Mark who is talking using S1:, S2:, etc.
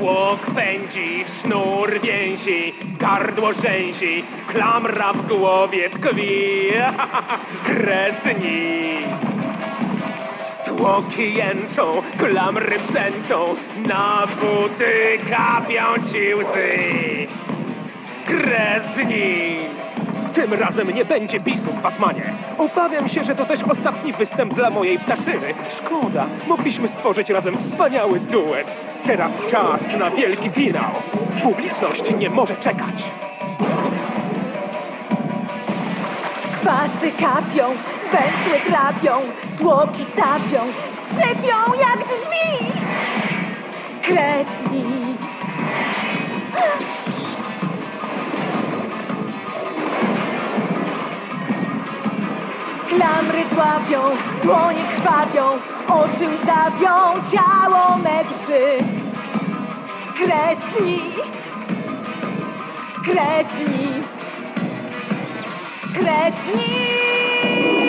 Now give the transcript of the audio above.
S1: Tłok pędzi, sznur więzi, gardło rzęzi, klamra w głowie tkwi. Kres dni. Tłoki jęczą, klamry brzęczą, na buty kapią ci łzy. Kres dni. Tym razem nie będzie bisu Batmanie. Obawiam się, że to też ostatni występ dla mojej ptaszyny. Szkoda, mogliśmy stworzyć razem wspaniały duet. Teraz czas na wielki finał. Publiczność nie może czekać.
S2: Kwasy kapią, węsły trapią, tłoki sapią, skrzypią jak drzwi. Kresni. Klamry dławią, dłonie krwawią, oczy łzawią, ciało me drży. Kresni. Kresni. Kresni!